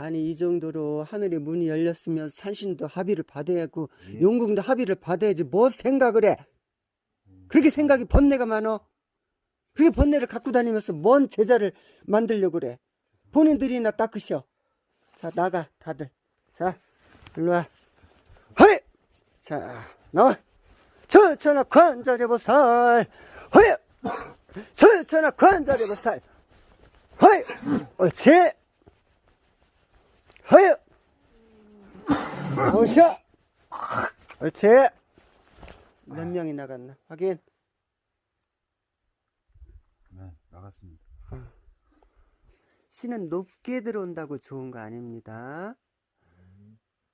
아니 이 정도로 하늘의 문이 열렸으면 산신도 합의를 받아야 하고 예. 용궁도 합의를 받아야지 뭐 생각을 해? 음. 그렇게 생각이 번뇌가 많어? 그렇게 번뇌를 갖고 다니면서 뭔 제자를 만들려고 그래? 본인들이나 닦으셔. 자 나가 다들. 자 일로와. 허이 자 나와. 저천하 관자리보살. 허이 저천하 관자리보살. 허이 옳지 허이 오셔 옳지 몇 명이 나갔나 확인 네, 나갔습니다. 신은 높게 들어온다고 좋은 거 아닙니다.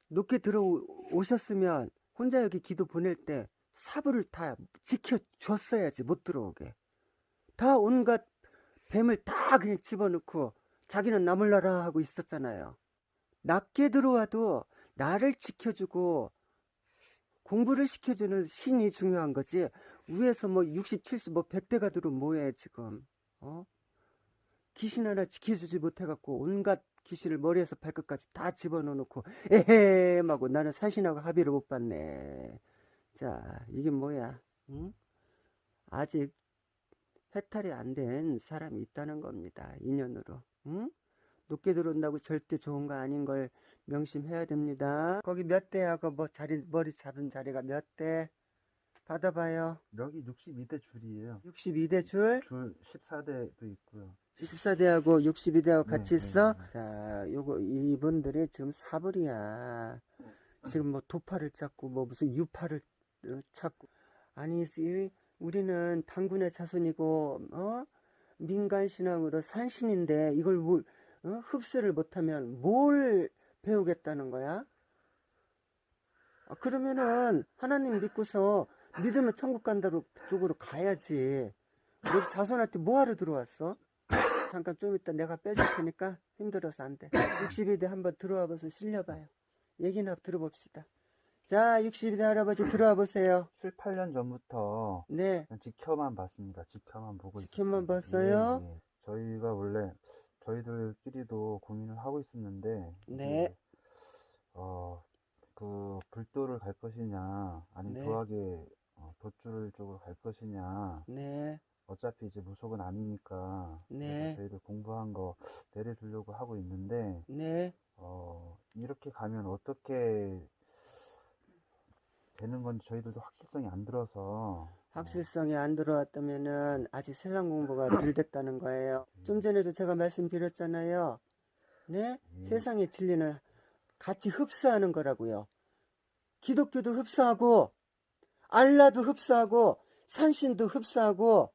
높게 들어오셨으면 혼자 여기 기도 보낼 때 사부를 다 지켜줬어야지 못 들어오게. 다 온갖 뱀을 다 그냥 집어넣고 자기는 나물라라 하고 있었잖아요. 낮게 들어와도 나를 지켜주고 공부를 시켜주는 신이 중요한 거지. 위에서 뭐 60, 70, 뭐 100대가 들어오면 뭐해 지금. 어? 귀신 하나 지켜주지 못해갖고 온갖 귀신을 머리에서 발끝까지 다 집어넣어놓고 에헤 하고 나는 산신하고 합의를 못 봤네. 자 이게 뭐야? 응? 아직 해탈이 안 된 사람이 있다는 겁니다. 인연으로. 응? 높게 들어온다고 절대 좋은 거 아닌 걸 명심해야 됩니다. 거기 몇 대하고 뭐 자리 머리 잡은 자리가 몇 대? 받아봐요. 여기 62대 줄이에요. 62대 줄. 줄 14대도 있고요. 14대하고 62대하고 같이 네, 있어? 네, 네. 자, 요거, 이분들이 지금 사불이야. 지금 뭐 도파를 찾고, 뭐 무슨 유파를 어, 찾고. 아니, 이- 우리는 당군의 자손이고, 어? 민간 신앙으로 산신인데, 이걸 뭘, 어? 흡수를 못하면 뭘 배우겠다는 거야? 아, 그러면은, 하나님 믿고서 믿으면 천국 간다로 쪽으로 가야지. 너 자손한테 뭐하러 들어왔어? 잠깐 좀 이따 내가 빼줄 테니까 힘들어서 안 돼. 62대 한번 들어와 봐서 실려봐요. 얘기나 들어봅시다. 자, 62대 할아버지 들어와 보세요. 7, 8년 전부터 네, 지켜만 봤습니다. 지켜만 보고 지켜만 있었어요. 봤어요? 예, 예. 저희가 원래 저희들끼리도 고민을 하고 있었는데 네. 어, 그 불도를 갈 것이냐 아니면 네. 도학의 어, 돛줄 쪽으로 갈 것이냐 네, 어차피 이제 무속은 아니니까 네. 저희들 공부한 거 내려주려고 하고 있는데 네. 어, 이렇게 가면 어떻게 되는 건지 저희들도 확실성이 안 들어서 확실성이 안 들어왔다면은 아직 세상 공부가 덜 됐다는 거예요. 좀 전에도 제가 말씀드렸잖아요. 네? 예. 세상의 진리는 같이 흡수하는 거라고요. 기독교도 흡수하고, 알라도 흡수하고, 산신도 흡수하고,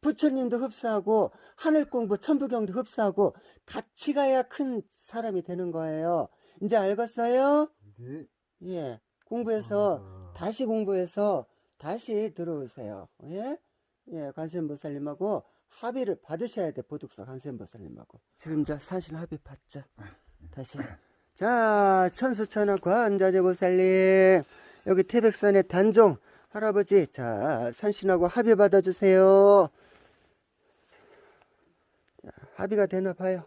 부처님도 흡수하고, 하늘 공부, 천부경도 흡수하고, 같이 가야 큰 사람이 되는 거예요. 이제 알겠어요? 네. 예. 공부해서, 아, 다시 공부해서, 다시 들어오세요. 예? 예, 관세음보살님하고 합의를 받으셔야 돼, 보독서 관세음보살님하고. 지금 저 사실 합의 받자. 다시. 자, 천수천하 관자재보살님. 여기 태백산의 단종 할아버지. 자, 산신하고 합의 받아주세요. 자, 합의가 되나 봐요.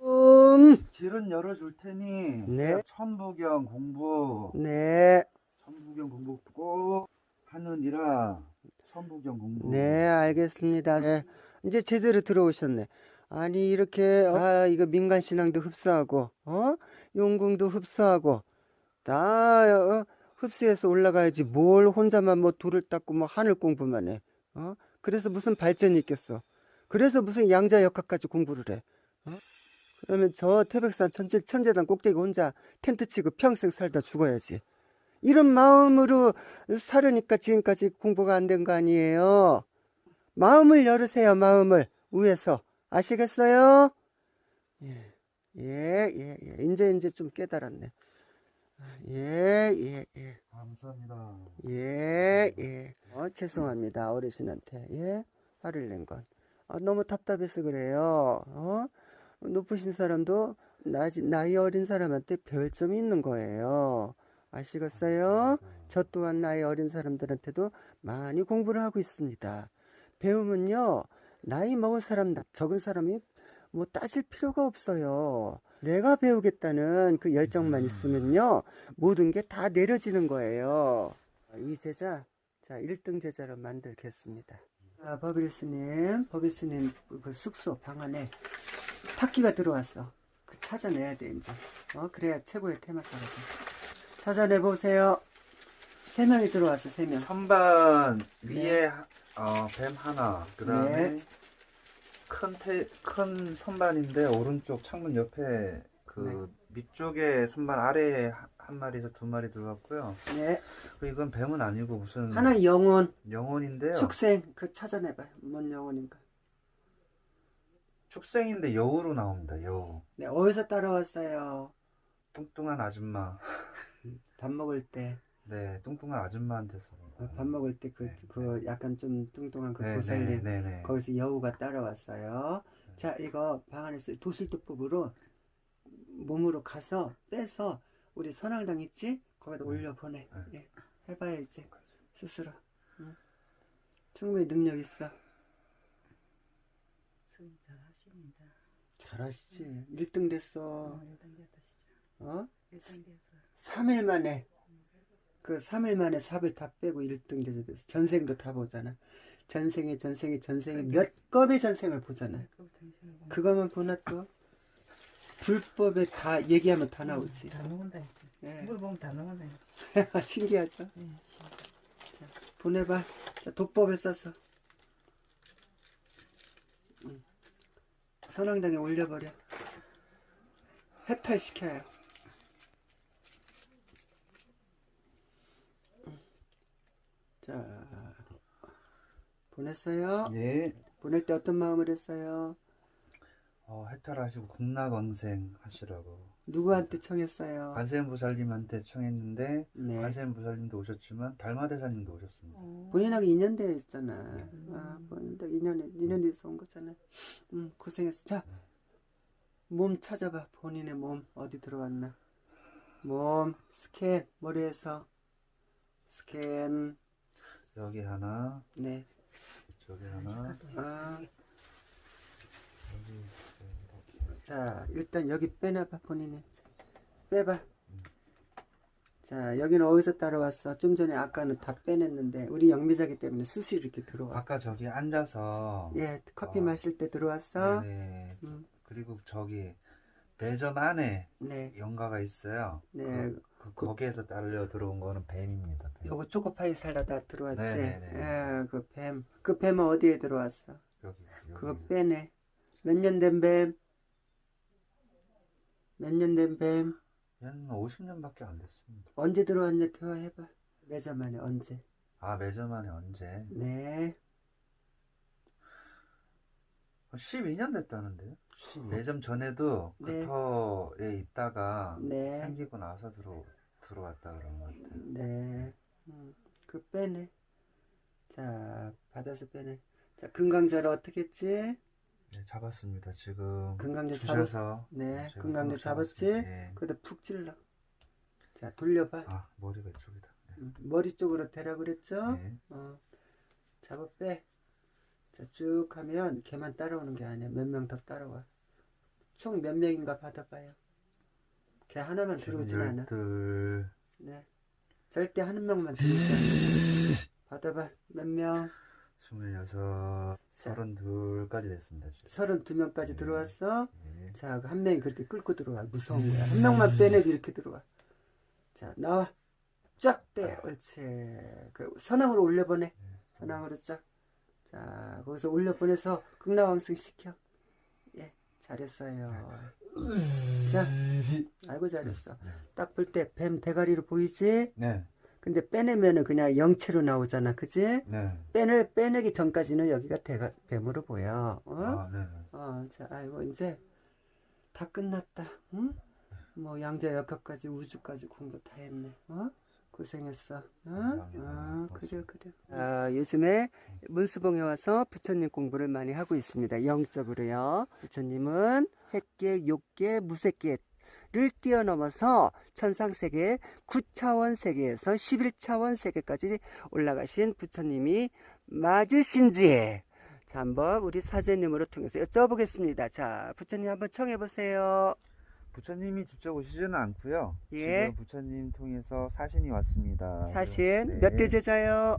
음, 길은 열어줄 테니 네. 천부경 공부 네. 천부경 공부 꼭 하느니라 천부경 공부 네, 알겠습니다. 네, 이제 제대로 들어오셨네. 아니, 이렇게, 아, 이거 민간 신앙도 흡수하고, 어? 용궁도 흡수하고, 다, 어? 흡수해서 올라가야지. 뭘 혼자만 뭐 돌을 닦고 뭐 하늘 공부만 해. 어? 그래서 무슨 발전이 있겠어. 그래서 무슨 양자 역학까지 공부를 해. 어? 그러면 저 태백산 천재, 천재단 꼭대기 혼자 텐트 치고 평생 살다 죽어야지. 이런 마음으로 살으니까 지금까지 공부가 안 된 거 아니에요. 마음을 열으세요, 마음을. 위에서. 아시겠어요? 예, 예, 예, 예. 이제, 이제 좀 깨달았네. 예, 예, 예. 감사합니다 예, 예. 어, 죄송합니다, 어르신한테. 예? 화를 낸 건. 아, 너무 답답해서 그래요. 어? 높으신 사람도 나, 나이 어린 사람한테 별점이 있는 거예요. 아시겠어요? 저 또한 나이 어린 사람들한테도 많이 공부를 하고 있습니다. 배우면요, 나이 먹은 사람, 적은 사람이 뭐 따질 필요가 없어요. 내가 배우겠다는 그 열정만 있으면요, 모든 게 다 내려지는 거예요. 이 제자, 자, 1등 제자로 만들겠습니다. 자, 버빌스님, 버빌스님 그 숙소 방 안에 탁기가 들어왔어. 그 찾아내야 돼, 이제. 어, 그래야 최고의 테마사거든. 찾아내 보세요. 세 명이 들어왔어, 세 명. 선반 네. 위에 하- 어, 뱀 하나, 그 다음에 큰, 테, 큰 선반인데 오른쪽 창문 옆에 그 밑쪽에 선반 아래에 하- 한 마리에서 두 마리 들어갔고요. 네. 그 이건 뱀은 아니고 무슨 하나 영혼, 영혼인데요. 축생, 그 찾아내봐요. 뭔 영혼인가. 축생인데 여우로 나옵니다. 여우. 네, 어디서 따라왔어요? 뚱뚱한 아줌마. 밥 먹을 때, 네, 뚱뚱한 아줌마한테서. 어, 밥 먹을 때 그, 네, 그 약간 좀 뚱뚱한 그 네, 보살님. 네, 네, 네. 거기서 여우가 따라왔어요. 자, 이거 방 안에 쓰 도술도법으로 몸으로 가서 빼서 우리 선왕당 있지? 거기다 네. 올려보내. 네. 예, 해봐야지. 스스로. 응. 충분히 능력 있어. 수행 잘 하십니다. 잘 하시지. 1등 됐어. 어, 1단 됐으시죠. 어? 1단 돼서 3일 만에 그 3일 만에 삽을 다 빼고 1등 제자 됐어. 전생도 다 보잖아. 전생에 전생에 전생에 몇 겁의 전생을 보잖아. 그 그거만 보나 또 불법에 다 얘기하면 다 나오지. 다 나온다 이제. 예. 물 보면 다 나온다. 신기하죠? 예. 보내봐. 자, 독법을 써서. 음. 선왕당에 올려버려. 해탈시켜요. 음. 자, 보냈어요? 예. 보낼 때 어떤 마음을 했어요? 어, 해탈하시고 국락왕생 하시라고. 누구한테 청했어요? 관세음 보살님한테 청했는데 네. 관세음 보살님도 오셨지만 달마 대사님도 오셨습니다. 어. 본인하고 인연되어 있잖아. 음. 아, 본인도 인연에, 인연에서 온 거잖아. 응, 고생했어. 자, 몸 찾아봐. 본인의 몸 어디 들어왔나? 몸 스캔 머리에서 스캔. 여기 하나, 네. 저기 하나, 아, 여기 이렇게. 자, 일단 여기 빼놔봐 본인이. 빼봐. 자, 여기는 어디서 따라왔어? 좀 전에 아까는 다 빼냈는데 우리 영미자기 때문에 수시 이렇게 들어와. 아까 저기 앉아서 예, 커피 어. 마실 때 들어왔어. 네네. 음, 그리고 저기 매점 안에 네. 연가가 있어요. 네. 그, 그 거기에서 딸려 들어온 거는 뱀입니다. 뱀. 요거 초코파이 살다가 들어왔지. 네네네. 예, 그 뱀. 그 뱀은 어디에 들어왔어? 여기 여기. 그거 빼내. 몇 년 된 뱀? 몇 년 된 뱀? 얘는 50년밖에 안 됐습니다. 언제 들어왔냐 대화해봐. 매점 안에 언제? 아 매점 안에 언제? 네. 12년 됐다는데요. 매점 전에도 네. 그 터에 있다가 네. 생기고 나서 들어 들어왔다 그런 것 같아요. 네. 음, 그 빼내. 자, 받아서 빼내. 자, 금강자를 어떻게 했지? 네, 잡았습니다. 지금 금강자 주셔서 네, 금강자 한번 잡았지? 잡았습니다. 예. 거기다 푹 찔러. 자, 돌려봐. 아 머리가 이쪽이다. 네. 음, 머리 쪽으로 대라 그랬죠? 네. 어, 잡아 빼. 자, 쭉 하면 걔만 따라오는 게 아니야. 몇 명 더 따라와. 총 몇 명인가 받아봐요. 걔 하나만 들어오진 않아. 네. 절대 한 명만 들어오지 않아. 받아봐. 몇 명? 스물여섯 서른둘까지 됐습니다. 지금. 서른두 명까지 네. 들어왔어. 예. 자, 그한 명이 그렇게 끌고 들어와. 무서운 거야. 한 명만 빼내도 이렇게 들어와. 자, 나와. 쫙 빼. 옳지. 그 선왕으로 올려보내. 네. 선왕으로 쫙. 자, 거기서 올려보내서 극락왕승 시켜. 예, 잘했어요. 자, 아이고 잘했어. 네. 딱볼 때 뱀 대가리로 보이지? 네. 근데 빼내면은 그냥 영체로 나오잖아, 그지? 네. 빼내 빼내기 전까지는 여기가 대가 뱀으로 보여. 어? 아, 네. 네. 어, 자, 아이고 이제 다 끝났다. 응? 뭐 양자 역학까지 우주까지 공부 다 했네. 어? 고생했어. 어? 어, 그래 그래. 아, 요즘에 문수봉에 와서 부처님 공부를 많이 하고 있습니다. 영적으로요. 부처님은 색계, 욕계, 무색계 를 뛰어넘어서 천상세계, 9차원 세계에서 11차원 세계까지 올라가신 부처님이 맞으신지 자, 한번 우리 사제님으로 통해서 여쭤보겠습니다. 자, 부처님 한번 청해 보세요. 부처님이 직접 오시지는 않고요. 예. 지금 부처님 통해서 사신이 왔습니다. 사신 네. 몇대 제자요?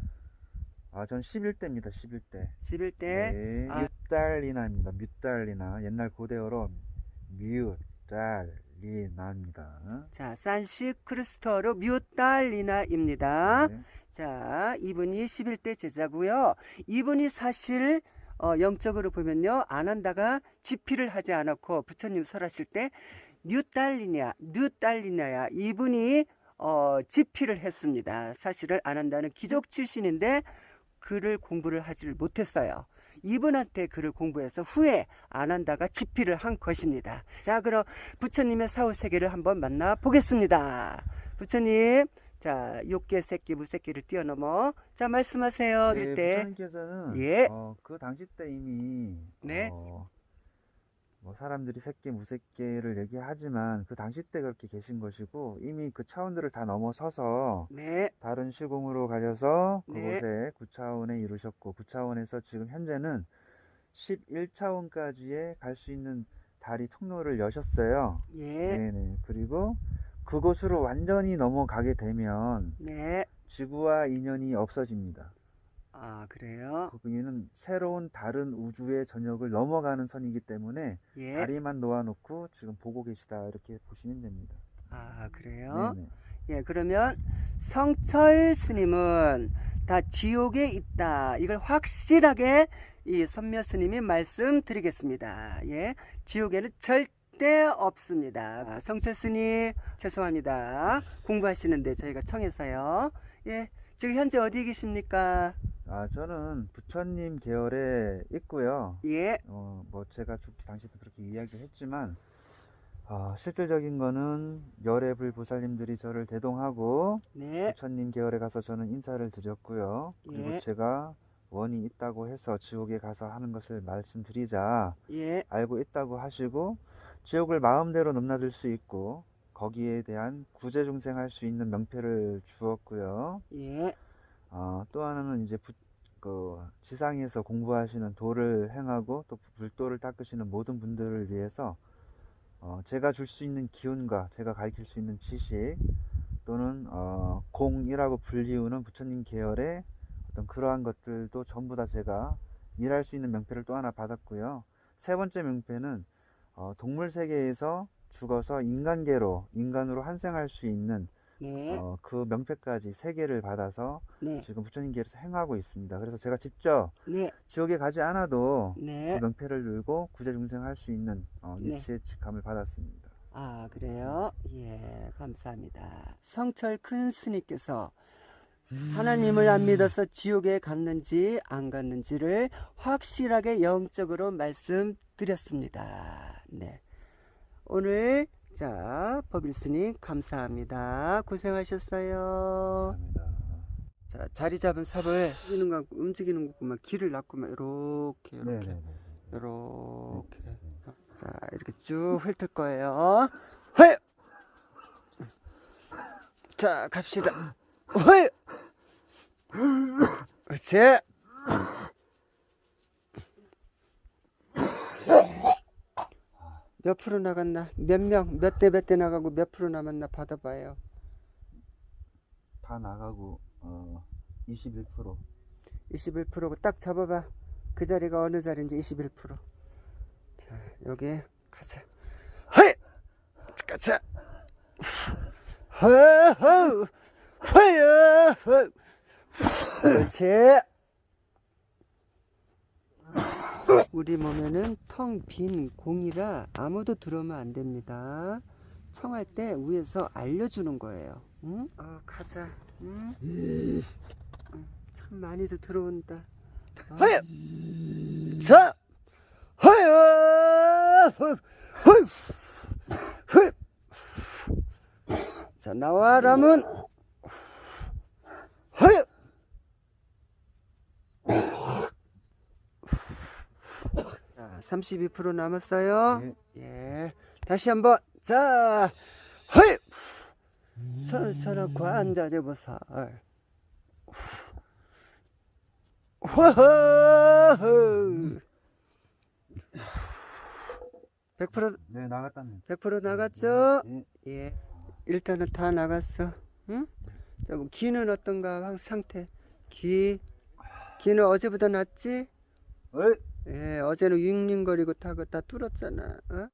아, 전 11대입니다. 11대. 11대. 네. 아. 뮤달리나입니다. 뮤달리나. 옛날 고대어로 뮤달 리나입니다. 자, 산시크리스토로 뮤달리나입니다. 네. 자, 이분이 11대 제자고요. 이분이 사실 어, 영적으로 보면요. 아난다가 지피를 하지 않았고 부처님 설하실 때 뉴달리냐, 뉴달리냐야 이분이 어, 지피를 했습니다. 사실을 아난다는 귀족 출신인데 글을 공부를 하지를 못했어요. 이분한테 글을 공부해서 후에 아난다가 지피를 한 것입니다. 자, 그럼 부처님의 사후 세계를 한번 만나 보겠습니다. 부처님, 자, 욕계 새끼 무새끼를 뛰어넘어. 자, 말씀하세요. 네, 이때. 부처님께서는 예. 어, 그 당시 때 이미 네. 어, 뭐 사람들이 새끼 무새끼를 얘기하지만 그 당시 때 그렇게 계신 것이고 이미 그 차원들을 다 넘어서서 네, 다른 시공으로 가셔서 네. 그곳에 9차원에 이루셨고 9차원에서 지금 현재는 11차원까지의 갈 수 있는 다리 통로를 여셨어요. 예, 네네. 그리고 그곳으로 완전히 넘어가게 되면 네. 지구와 인연이 없어집니다. 아, 그래요? 거기는 새로운 다른 우주의 전역을 넘어가는 선이기 때문에 예. 다리만 놓아놓고 지금 보고 계시다 이렇게 보시면 됩니다. 아, 그래요? 네네. 예, 그러면 성철 스님은 다 지옥에 있다. 이걸 확실하게 이 선묘 스님이 말씀드리겠습니다. 예, 지옥에는 절대 없습니다. 아, 성철 스님 죄송합니다. 공부하시는데 저희가 청해서요. 예, 지금 현재 어디 계십니까? 아 저는 부처님 계열에 있고요. 예, 어, 뭐 제가 죽기 당시도 그렇게 이야기를 했지만 아, 실질적인 거는 열애불 보살님들이 저를 대동하고 네, 부처님 계열에 가서 저는 인사를 드렸고요. 그리고 예. 제가 원이 있다고 해서 지옥에 가서 하는 것을 말씀드리자 예, 알고 있다고 하시고 지옥을 마음대로 넘나들 수 있고 거기에 대한 구제 중생할 수 있는 명패를 주었고요. 예, 어, 또 하나는 이제 부, 그 지상에서 공부하시는 도를 행하고 또 불도를 닦으시는 모든 분들을 위해서 어, 제가 줄 수 있는 기운과 제가 가르칠 수 있는 지식 또는 어, 공이라고 불리우는 부처님 계열의 어떤 그러한 것들도 전부 다 제가 일할 수 있는 명패를 또 하나 받았고요. 세 번째 명패는 어, 동물 세계에서 죽어서 인간계로 인간으로 환생할 수 있는 네, 어, 그 명패까지 세 개를 받아서 네, 지금 부처님께서 행하고 있습니다. 그래서 제가 직접 네, 지옥에 가지 않아도 네. 그 명패를 들고 구제중생할 수 있는 어, 네. 위치에 직함을 받았습니다. 아, 그래요? 예, 감사합니다. 성철 큰 스님께서 하나님을 안 믿어서 지옥에 갔는지 안 갔는지를 확실하게 영적으로 말씀드렸습니다. 네. 오늘 자, 법일스님 감사합니다. 고생하셨어요. 감사합니다. 자, 자리 잡은 삽을 움직이는 거 움직이는 것만 길을 놨구만 이렇게 이렇게 네네네. 이렇게 자 이렇게 쭉 훑을 거예요. 헐! 자 갑시다. 헐! 그렇지. 몇 프로 나갔나? 몇 명, 몇 대 몇 대 나가고 몇 프로 남았나 받아봐요. 다 나가고 어, 21% 21%고 딱 잡아봐. 그 자리가 어느 자리인지 21%. 자, 여기 가자. 헤이! 가자. 허허! 허여! 그렇지. 우리 몸에는 텅 빈 공이라 아무도 들어오면 안 됩니다. 청할 때 위에서 알려주는 거예요. 응? 어, 가자. 응? 응, 참 많이도 들어온다. 허여! 자! 허여! 허! 허! 허! 자, 나와라면 허여! 32% 남았어요. 네. 예. 다시 한번. 자, 허여! 천천히 관자재보살. 어허. 100% 네, 나갔답니다. 100% 나갔죠? 예. 예. 일단은 다 나갔어. 응? 자, 뭐 기는 어떤가? 황- 상태. 기. 기는 어제보다 낫지? 어이. 예, 어제는 윙윙거리고 타고 다 뚫었잖아. 어?